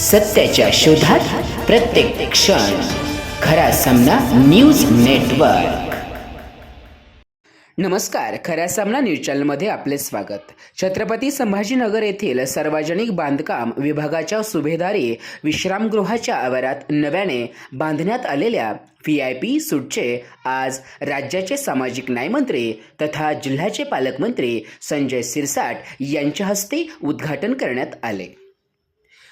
सत्याच्या शोधात प्रत्येक क्षण खरा सामना न्यूज नेटवर्क. नमस्कार खऱ्या सामना न्यूज चॅनलमध्ये आपले स्वागत. छत्रपती संभाजीनगर येथील सार्वजनिक बांधकाम विभागाच्या सुभेदारी विश्रामगृहाच्या आवारात नव्याने बांधण्यात आलेल्या व्ही आय पी सूटचे आज राज्याचे सामाजिक न्यायमंत्री तथा जिल्ह्याचे पालकमंत्री संजय सिरसाट यांच्या हस्ते उद्घाटन करण्यात आले.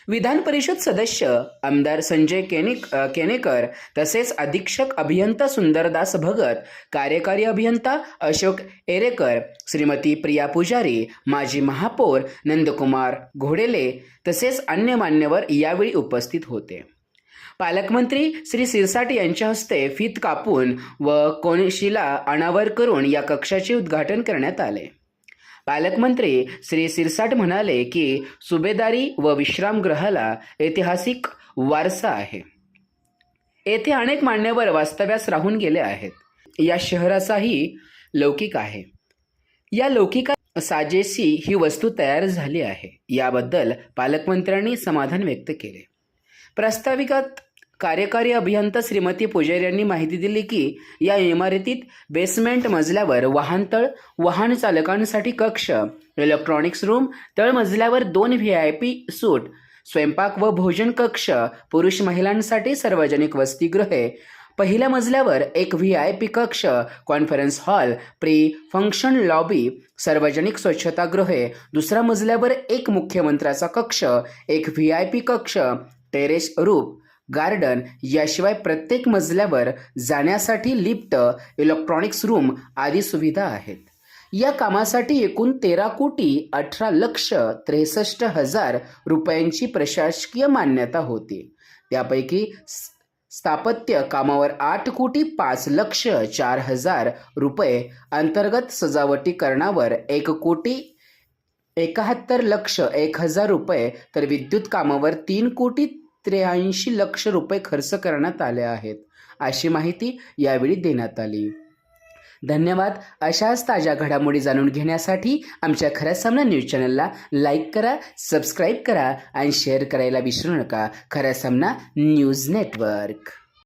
विधान परिषद सदस्य आमदार संजय केनिक केनेकर तसेच अधीक्षक अभियंता सुंदरदास भगत कार्यकारी अभियंता अशोक एरेकर श्रीमती प्रिया पुजारी माजी महापौर नंदकुमार घोडेले तसेच अन्य मान्यवर यावेळी उपस्थित होते. पालकमंत्री श्री सिरसाट यांच्या हस्ते फीत कापून व कोनशिला अनावर करून या कक्षाचे उद्घाटन करण्यात आले. पालकमंत्री श्री सिरसाट म्हणाले की सुभेदारी व विश्रामगृहाला ऐतिहासिक वारसा आहे. येथे अनेक मान्यवर वास्तव्यास राहून गेले आहेत. या शहराचाही लौकिक आहे. या लौकिका साजेसी ही वस्तू तयार झाली आहे. याबद्दल पालकमंत्र्यांनी समाधान व्यक्त केले. प्रास्ताविकात कार्यकारी अभियंता श्रीमती पुजारी यांनी माहिती दिली की या इमारतीत बेसमेंट मजल्यावर वाहनतळ वाहन चालकांसाठी कक्ष इलेक्ट्रॉनिक्स रूम तळमजल्यावर दोन व्ही आय पी सूट स्वयंपाक व भोजन कक्ष पुरुष महिलांसाठी सार्वजनिक वसतिगृहे पहिल्या मजल्यावर एक व्ही आय पी कक्ष conference hall pre function lobby सार्वजनिक स्वच्छतागृहे दुसऱ्या मजल्यावर एक मुख्यमंत्र्याचा कक्ष एक व्ही आय पी कक्ष टेरेस रूप गार्डन याशिवाय प्रत्येक मजल्यावर जाण्यासाठी लिफ्ट इलेक्ट्रॉनिक्स रूम आदी सुविधा आहेत. या कामासाठी एकूण तेरा कोटी अठरा लक्ष त्रेसष्ट हजार रुपयांची प्रशासकीय मान्यता होती. त्यापैकी स्थापत्य कामावर आठ कोटी पाच लक्ष चार हजार रुपये अंतर्गत सजावटीकरणावर एक कोटी एकाहत्तर लक्ष एक हजार रुपये तर विद्युत कामावर तीन कोटी त्र्याऐंशी लक्ष रुपये खर्च करण्यात आले आहेत. अशी माहिती यावेळी देण्यात आली. धन्यवाद. अशाच ताज्या घडामोडी जाणून घेण्यासाठी आमच्या खऱ्या सामना न्यूज चॅनलला लाईक करा सबस्क्राईब करा आणि शेअर करायला विसरू नका. खऱ्या सामना न्यूज नेटवर्क.